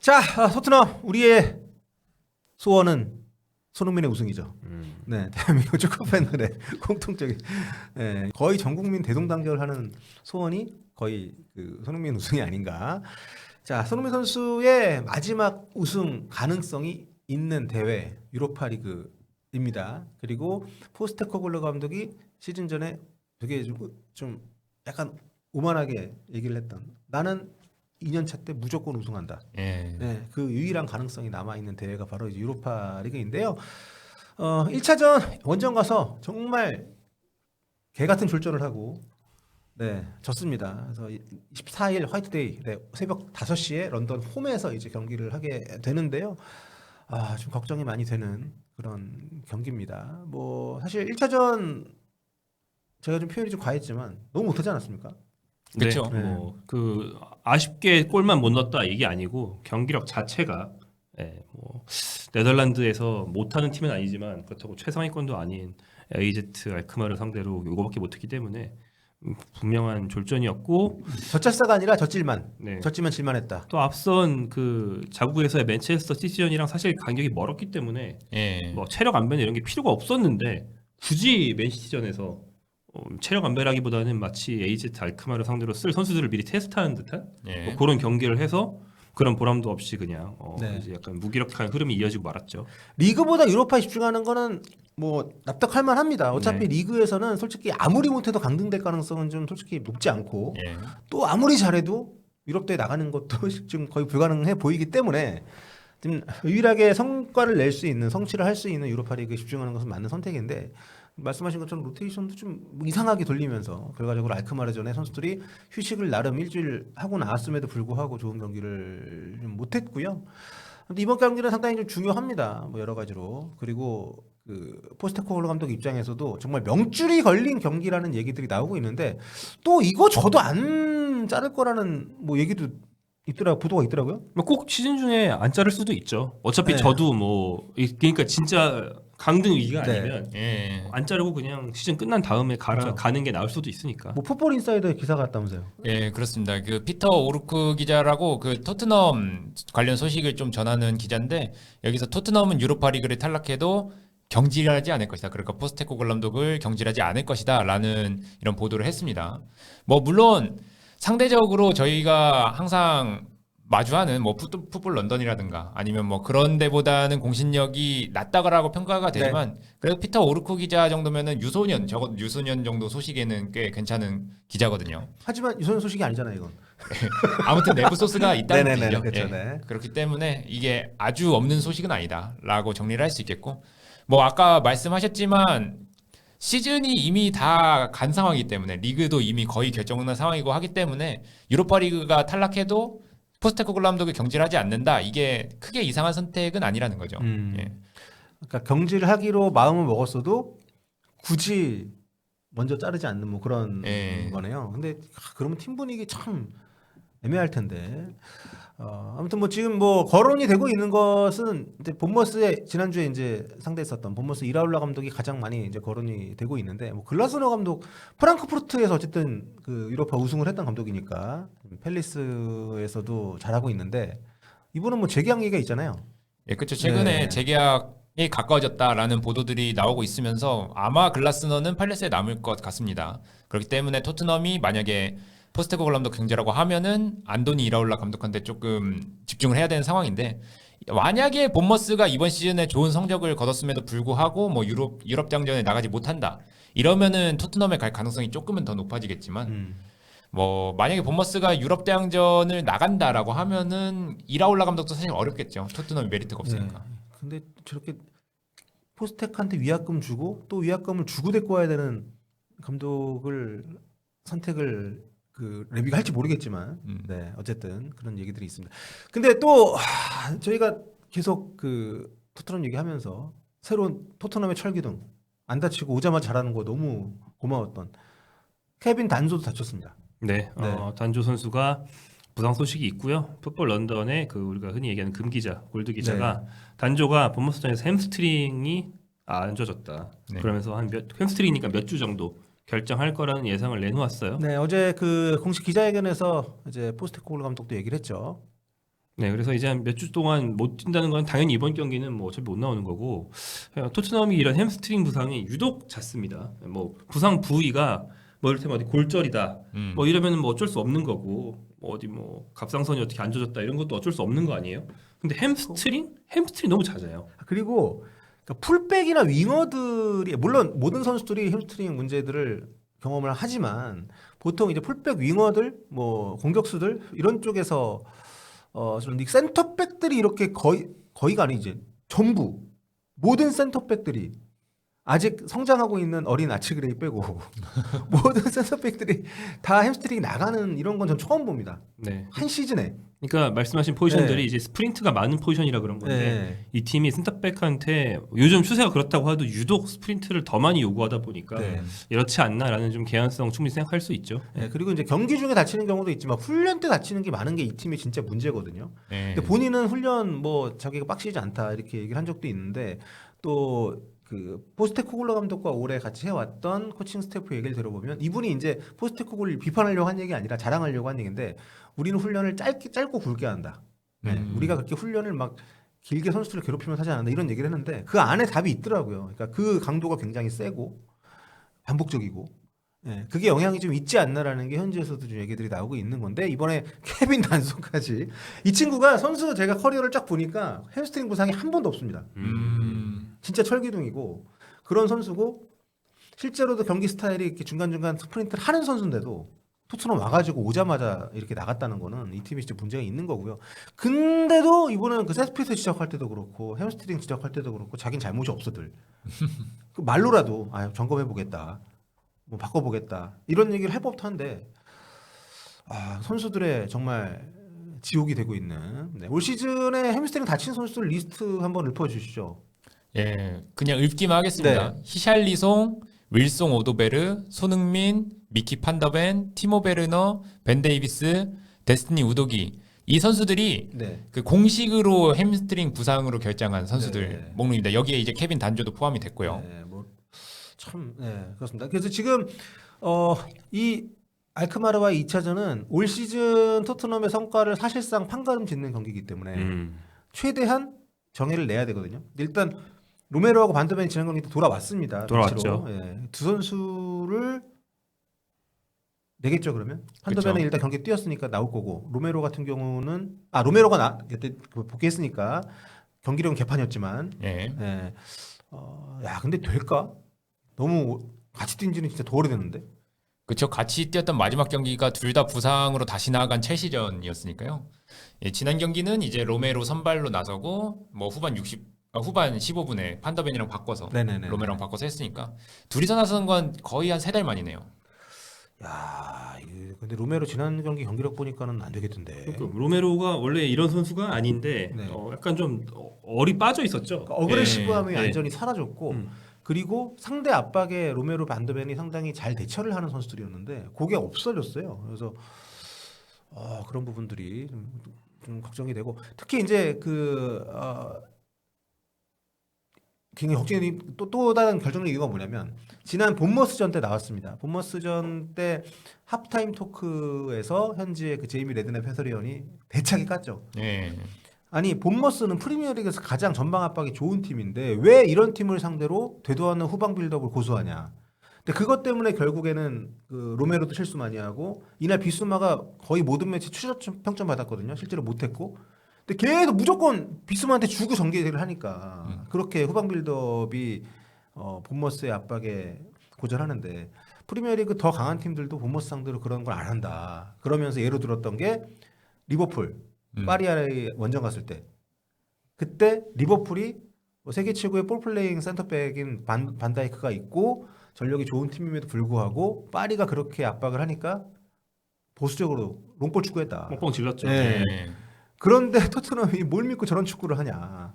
자, 아, 토트넘 우리의 소원은 손흥민의 우승이죠. 음. 네, 대한민국 축구 팬들의 공통적인 네, 거의 전 국민 대동단결하는 소원이 거의 그 손흥민 우승이 아닌가. 자, 손흥민 선수의 마지막 우승 가능성이 있는 대회 유로파리그입니다. 그리고 포스테코글로 감독이 시즌 전에 되게 좀, 좀 약간 오만하게 얘기를 했던 나는 2년차 때 무조건 우승한다. 예. 네, 그 유일한 가능성이 남아 있는 대회가 바로 이제 유로파 리그인데요. 어, 1차전 원정 가서 정말 개 같은 졸전을 하고 네, 졌습니다. 그래서 24일 화이트데이 네, 새벽 5시에 런던 홈에서 이제 경기를 하게 되는데요. 아, 좀 걱정이 많이 되는 그런 경기입니다. 뭐 사실 1차전 제가 좀 표현이 좀 과했지만 너무 못하지 않았습니까? 그쵸. 네, 뭐 그 아쉽게 골만 못 넣었다 이게 아니고 경기력 자체가 예, 뭐 네덜란드에서 못하는 팀은 아니지만 그렇다고 최상위권도 아닌 에이제트 알크마를 상대로 이거밖에 못했기 때문에 음, 분명한 졸전이었고 젖잘싸가 아니라 젖질만 네. 졌지만 질만했다. 또 앞선 그 자국에서의 맨체스터 시티전이랑 사실 간격이 멀었기 때문에 예. 뭐 체력 안배 이런 게 필요가 없었는데 굳이 맨시티전에서 어, 체력 안배라기보다는 마치 에이제트 알크마를 상대로 쓸 선수들을 미리 테스트하는 듯한 예. 뭐 그런 경기를 해서 그런 보람도 없이 그냥 어, 네. 이제 약간 무기력한 흐름이 이어지고 말았죠. 리그보다 유로파에 집중하는 거는 뭐 납득할 만합니다. 어차피 네. 리그에서는 솔직히 아무리 못해도 강등될 가능성은 좀 솔직히 높지 않고 예. 또 아무리 잘해도 유럽 대회 나가는 것도 지금 거의 불가능해 보이기 때문에 지금 유일하게 성과를 낼 수 있는 성취를 할 수 있는 유로파 리그에 집중하는 것은 맞는 선택인데 말씀하신 것처럼 로테이션도 좀뭐 이상하게 돌리면서 결과적으로 알크마르전에 선수들이 휴식을 나름 일주일 하고 나왔음에도 불구하고 좋은 경기를 좀 못했고요. 근데 이번 경기는 상당히 좀 중요합니다. 뭐 여러 가지로 그리고 그 포스테코글로 감독 입장에서도 정말 명줄이 걸린 경기라는 얘기들이 나오고 있는데 또 이거 저도 안 자를 거라는 뭐 얘기도 있더라 보도가 있더라고요. 뭐꼭 시즌 중에 안 자를 수도 있죠. 어차피 네. 저도 뭐 이- 그러니까 진짜 강등 위기가 네. 아니면 예. 안 자르고 그냥 시즌 끝난 다음에 가, 그렇죠. 가는 게 나을 수도 있으니까. 뭐 풋볼 인사이더 기사가 왔다면서요. 예, 그렇습니다. 그 피터 오르크 기자라고 그 토트넘 관련 소식을 좀 전하는 기자인데 여기서 토트넘은 유로파 리그를 탈락해도 경질하지 않을 것이다. 그러니까 포스테코글 감독을 경질하지 않을 것이다라는 이런 보도를 했습니다. 뭐 물론 상대적으로 저희가 항상 마주하는 뭐 풋- 풋볼 런던이라든가 아니면 뭐 그런 데보다는 공신력이 낮다라고 평가가 되지만 그래도 피터 오르크 기자 정도면은 유소년 적어도 유소년 정도 소식에는 꽤 괜찮은 기자거든요. 하지만 유소년 소식이 아니잖아요, 이건. 아무튼 내부 소스가 있다는 네네네, 뜻이죠. 그렇죠, 예. 네. 그렇기 때문에 이게 아주 없는 소식은 아니다라고 정리를 할 수 있겠고 뭐 아까 말씀하셨지만 시즌이 이미 다 간 상황이기 때문에 리그도 이미 거의 결정난 상황이고 하기 때문에 유로파 리그가 탈락해도 포스테코글로 감독이 경질하지 않는다 이게 크게 이상한 선택은 아니라는 거죠. 음. 예. 그러니까 경질하기로 마음을 먹었어도 굳이 먼저 자르지 않는 뭐 그런 예. 거네요. 근데 아, 그러면 팀 분위기 참 애매할 텐데. 어, 아무튼 뭐 지금 뭐 거론이 되고 있는 것은 이제 본머스의 지난주에 이제 상대했었던 본머스 이라울라 감독이 가장 많이 이제 거론이 되고 있는데 뭐 글라스너 감독 프랑크푸르트에서 어쨌든 그 유로파 우승을 했던 감독이니까 펠리스에서도 잘하고 있는데 이분은 뭐 재계약 얘기가 있잖아요. 예, 그렇죠. 최근에 네. 재계약이 가까워졌다라는 보도들이 나오고 있으면서 아마 글라스너는 팔레스에 남을 것 같습니다. 그렇기 때문에 토트넘이 만약에 포스테코글 감독 경제라고 하면은 안도니 이라올라 감독한테 조금 집중을 해야 되는 상황인데 만약에 본머스가 이번 시즌에 좋은 성적을 거뒀음에도 불구하고 뭐 유럽 유럽 장전에 나가지 못한다. 이러면은 토트넘에 갈 가능성이 조금은 더 높아지겠지만 음. 뭐 만약에 본머스가 유럽 대항전을 나간다라고 하면은 이라올라 감독도 사실 어렵겠죠. 토트넘이 메리트가 없으니까. 네. 근데 저렇게 포스텍한테 위약금 주고 또 위약금을 주고 데리고 와야 되는 감독을 선택을 그 레비가 할지 모르겠지만 음. 네 어쨌든 그런 얘기들이 있습니다. 근데 또 하, 저희가 계속 그 토트넘 얘기하면서 새로운 토트넘의 철기둥 안 다치고 오자마자 잘하는 거 너무 고마웠던 케빈 단조도 다쳤습니다. 네, 어, 단조 선수가 부상 소식이 있고요. 풋볼 런던의 그 우리가 흔히 얘기하는 금 기자, 골드 기자가 단조가 본머스전에서 햄스트링이 안 좋아졌다. 네. 그러면서 한 몇 햄스트링이니까 몇 주 정도 결정할 거라는 예상을 내놓았어요. 네 어제 그 공식 기자회견에서 이제 포스테코글로 감독도 얘기를 했죠. 네, 그래서 이제 몇주 동안 못 뛴다는 건 당연히 이번 경기는 뭐 어차피 못 나오는 거고 어, 토트넘이 이런 햄스트링 부상이 유독 잦습니다. 뭐 부상 부위가 뭐 이를테면 어디 골절이다, 음. 뭐 이러면 뭐 어쩔 수 없는 거고 뭐 어디 뭐 갑상선이 어떻게 안 젖었다 이런 것도 어쩔 수 없는 거 아니에요? 근데 햄스트링? 햄스트링 너무 잦아요. 그리고 그러니까 풀백이나 윙어들이 물론 모든 선수들이 햄스트링 문제들을 경험을 하지만 보통 이제 풀백 윙어들 뭐 공격수들 이런 쪽에서 어좀 센터백들이 이렇게 거의 거의가 아니 이제 전부. 모든 센터백들이 아직 성장하고 있는 어린 아치그레이 빼고 모든 센터백들이 다 햄스트링이 나가는 이런 건 전 처음 봅니다. 네. 한 시즌에. 그러니까 말씀하신 포지션들이 네. 이제 스프린트가 많은 포지션이라 그런 건데 네. 이 팀이 센터백한테 요즘 추세가 그렇다고 해도 유독 스프린트를 더 많이 요구하다 보니까 네. 이렇지 않나라는 좀 개연성 충분히 생각할 수 있죠. 네, 그리고 이제 경기 중에 다치는 경우도 있지만 훈련 때 다치는 게 많은 게 이 팀이 진짜 문제거든요. 네. 근데 본인은 훈련 뭐 자기가 빡시지 않다 이렇게 얘기를 한 적도 있는데 또 그 포스테코글로 감독과 오래 같이 해왔던 코칭 스태프 얘기를 들어보면 이분이 이제 포스테코글을 비판하려고 한 얘기 아니라 자랑하려고 한 얘기인데 우리는 훈련을 짧게 짧고 굵게 한다. 네, 음. 우리가 그렇게 훈련을 막 길게 선수들을 괴롭히면서 하지 않는다 이런 얘기를 했는데 그 안에 답이 있더라고요. 그러니까 그 강도가 굉장히 세고 반복적이고 예, 그게 영향이 좀 있지 않나라는 게 현지에서도 좀 얘기들이 나오고 있는 건데 이번에 케빈 단소까지 이 친구가 선수 제가 커리어를 쫙 보니까 햄스트링 부상이 한 번도 없습니다. 음. 진짜 철기둥이고 그런 선수고 실제로도 경기 스타일이 이렇게 중간중간 스프린트를 하는 선수인데도 토트넘 와가지고 오자마자 이렇게 나갔다는 거는 이 팀이 진짜 문제가 있는 거고요. 근데도 이번에는 그 세트피스 지적할 때도 그렇고 햄스트링 지적할 때도 그렇고 자긴 잘못이 없어들 그 말로라도 아 점검해 보겠다, 뭐 바꿔 보겠다 이런 얘기를 할 법도 한데 아 선수들의 정말 지옥이 되고 있는 네, 올 시즌에 햄스트링 다친 선수들 리스트 한번 읊어주시죠. 예, 그냥 읊기만 하겠습니다. 네. 히샬리송, 윌송 오도베르, 손흥민, 미키 판더벤, 티모 베르너, 벤 데이비스, 데스티니 우도기 이 선수들이 네. 그 공식으로 햄스트링 부상으로 결장한 선수들 네. 목록입니다. 여기에 이제 케빈 단조도 포함이 됐고요. 네, 뭐 참 네, 그렇습니다. 그래서 지금 어, 이 알크마르와 2차전은 올 시즌 토트넘의 성과를 사실상 판가름 짓는 경기이기 때문에 음. 최대한 정의를 내야 되거든요. 일단 로메로하고 반더벤이 지난 경기 때 돌아왔습니다. 돌아왔죠. 예, 두 선수를 내겠죠 그러면 판더벤은. 일단 경기 뛰었으니까 나올 거고 로메로 같은 경우는 아 로메로가 나 그때 복귀했으니까 경기력은 개판이었지만 예. 예. 어, 야, 근데 될까? 너무 같이 뛴 지는 진짜 더 오래됐는데. 그렇죠. 같이 뛰었던 마지막 경기가 둘 다 부상으로 다시 나간 첼시전이었으니까요. 예, 지난 경기는 이제 로메로 선발로 나서고 뭐 후반 60 아, 후반 15분에 판더벤이랑 바꿔서 네네네. 로메랑 바꿔서 했으니까 둘이서 나서는 건 거의 한 세 달 만이네요. 야, 근데 로메로 지난 경기 경기력 보니까는 안 되겠던데. 그러니까 로메로가 원래 이런 선수가 아닌데 네. 어, 약간 좀 어- 얼이 빠져 있었죠. 그러니까 어그레시브함이 예, 예. 완전히 사라졌고 음. 그리고 상대 압박에 로메로 반더벤이 상당히 잘 대처를 하는 선수들이었는데 그게 없어졌어요. 그래서 어, 그런 부분들이 좀, 좀 걱정이 되고 특히 이제 그 어, 굉장히 걱정이 또, 또 다른 결정적 이유가 뭐냐면 지난 본머스전 때 나왔습니다. 본머스전 때 하프타임 토크에서 현지의 그 제이미 레드넵 해설위원이 대차게 깠죠. 예. 아니 본머스는 프리미어리그에서 가장 전방 압박이 좋은 팀인데 왜 이런 팀을 상대로 되도 않는 후방 빌드업을 고수하냐. 근데 그것 때문에 결국에는 그 로메로도 실수 많이 하고 이날 비스마가 거의 모든 매치 추적 평점 받았거든요. 실제로 못했고. 근데 계속 무조건 비스마한테 주고 전개를 하니까 그렇게 후방 빌드업이 어, 본머스의 압박에 고전하는데 프리미어리그 더 강한 팀들도 본머스 상대로 그런 걸 안 한다. 그러면서 예로 들었던 게 리버풀 음. 파리아에 원정 갔을 때 그때 리버풀이 뭐 세계 최고의 볼플레잉 센터백인 반, 반다이크가 있고 전력이 좋은 팀임에도 불구하고 파리가 그렇게 압박을 하니까 보수적으로 롱볼 축구했다. 뻥뻥 질렀죠. 네. 예. 그런데 토트넘이 뭘 믿고 저런 축구를 하냐.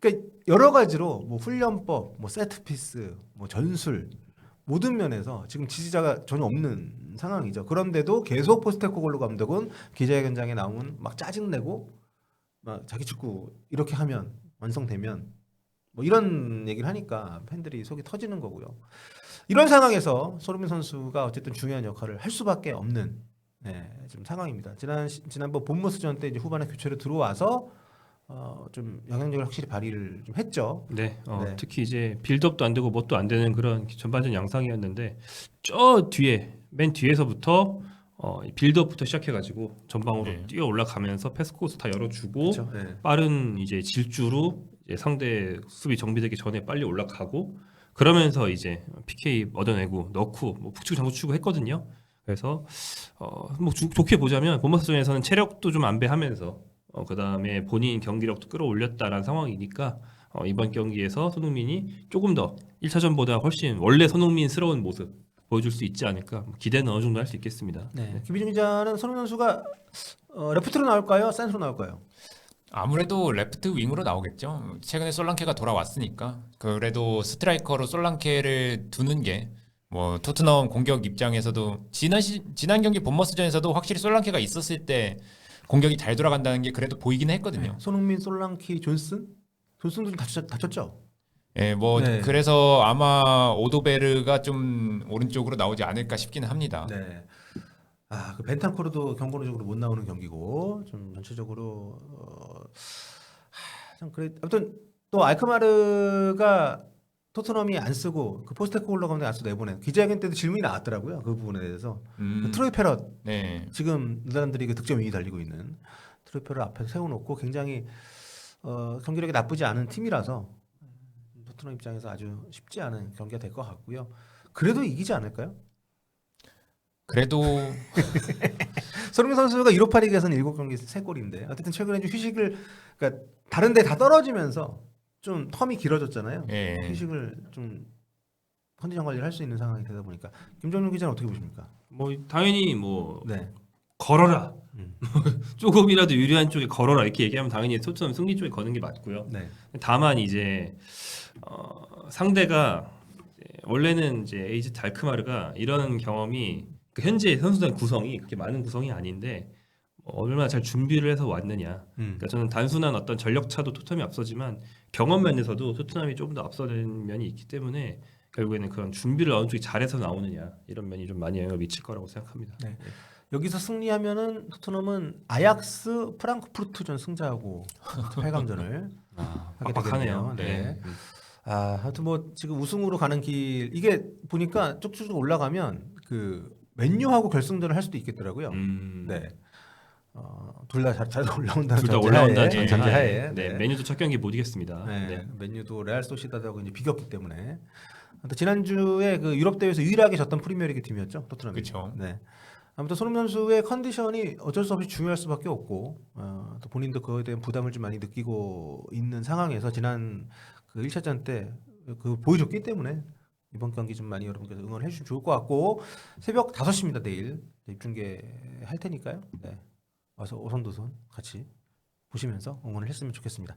그러니까 여러 가지로 뭐 훈련법, 뭐 세트 피스, 뭐 전술 모든 면에서 지금 지지자가 전혀 없는 상황이죠. 그런데도 계속 포스테코글로 감독은 기자회견장에 나오면 막 짜증내고 막 자기 축구 이렇게 하면 완성되면 뭐 이런 얘기를 하니까 팬들이 속이 터지는 거고요. 이런 상황에서 손흥민 선수가 어쨌든 중요한 역할을 할 수밖에 없는 네, 지금 상황입니다. 지난 시- 지난번 본머스전 때 이제 후반에 교체로 들어와서 어, 좀 영향력을 확실히 발휘를 좀 했죠. 네, 어, 네. 특히 이제 빌드업도 안 되고 뭣도 안 되는 그런 전반전 양상이었는데 저 뒤에 맨 뒤에서부터 어, 이 빌드업부터 시작해가지고 전방으로 네. 뛰어 올라가면서 패스 코스 다 열어주고 그렇죠. 네. 빠른 이제 질주로 이제 상대 수비 정비되기 전에 빨리 올라가고 그러면서 이제 PK 얻어내고 넣고 뭐 북치고 장구 치고 했거든요. 그래서 어뭐 좋게 보자면 본머스전에서는 체력도 좀 안배하면서 어 그다음에 본인 경기력도 끌어올렸다라는 상황이니까 어 이번 경기에서 손흥민이 조금 더 1차전보다 훨씬 원래 손흥민스러운 모습 보여줄 수 있지 않을까 뭐 기대는 어느 정도 할 수 있겠습니다. 네. 김희중 기자는 손흥민 선수가 어, 레프트로 나올까요? 센스로 나올까요? 아무래도 레프트 윙으로 나오겠죠. 최근에 솔랑케가 돌아왔으니까 그래도 스트라이커로 솔랑케를 두는 게 뭐 토트넘 공격 입장에서도 지난 시, 지난 경기 본머스전에서도 확실히 솔랑케가 있었을 때 공격이 잘 돌아간다는 게 그래도 보이긴 했거든요. 네. 손흥민, 솔랑키, 존슨? 존슨도 좀 다쳤, 다쳤죠? 예, 뭐 네. 그래서 아마 오도베르가 좀 오른쪽으로 나오지 않을까 싶기는 합니다. 네. 아, 그 벤탄코르도 경고적으로 못 나오는 경기고 좀 전체적으로 어, 하, 참 그래. 아무튼 또 알크마르가 토트넘이 안 쓰고 그 포스테코글러 감독이 안 쓰고 내보낸 기자회견 때도 질문이 나왔더라고요. 그 부분에 대해서 음, 그 트로이 페럿 네. 지금 네덜란드리 그 득점 2위 달리고 있는 트로이 페럿 앞에 세워놓고 굉장히 어, 경기력이 나쁘지 않은 팀이라서 토트넘 입장에서 아주 쉽지 않은 경기가 될 것 같고요. 그래도 이기지 않을까요? 그래도 손흥민 선수가 1호파 리그에서는 7경기 3골인데 어쨌든 최근에 좀 휴식을 그러니까 다른 데 다 떨어지면서 좀 텀이 길어졌잖아요. 예. 휴식을 좀 컨디션 관리를 할 수 있는 상황이 되다 보니까 김정용 기자는 어떻게 보십니까? 뭐 당연히 뭐 네. 걸어라. 음. 조금이라도 유리한 쪽에 걸어라 이렇게 얘기하면 당연히 토트넘 승리 쪽에 거는 게 맞고요. 네. 다만 이제 어, 상대가 이제 원래는 이제 에이즈 달크마르가 이런 경험이 그 현재 선수단 구성이 그렇게 많은 구성이 아닌데 뭐 얼마나 잘 준비를 해서 왔느냐. 음. 그러니까 저는 단순한 어떤 전력 차도 토트넘이 앞서지만 경험 면에서도 토트넘이 조금 더 앞서는 면이 있기 때문에 결국에는 그런 준비를 어느 쪽이 잘해서 나오느냐 이런 면이 좀 많이 영향을 미칠 거라고 생각합니다. 네. 여기서 승리하면은 토트넘은 아약스 프랑크푸르트전 승자하고 8강전을 아, 하게. 되겠네요. 네. 네. 음. 아, 하여튼 뭐 지금 우승으로 가는 길 이게 보니까 쭉쭉 올라가면 그 맨유하고 결승전을 할 수도 있겠더라고요. 음. 네. 어, 둘다 잘, 잘 올라온다는 둘 다 올라온다는 예, 전제하에. 네, 네. 메뉴도 첫 경기 못 이겼습니다. 네. 네. 맨유도 레알 소시다드하고 이제 비겼기 때문에. 지난주에 그 유럽 대회에서 유일하게 졌던 프리미어리그 팀이었죠. 토트넘이. 그렇죠. 네. 아무튼 손흥민 선수의 컨디션이 어쩔 수 없이 중요할 수밖에 없고 어, 또 본인도 그거에 대한 부담을 좀 많이 느끼고 있는 상황에서 지난 그 1차전 때 그 보여줬기 때문에 이번 경기 좀 많이 여러분께서 응원해 주시면 좋을 것 같고 새벽 5시입니다 내일 입중계 할 테니까요. 네. 와서 오선도선 같이 보시면서 응원을 했으면 좋겠습니다.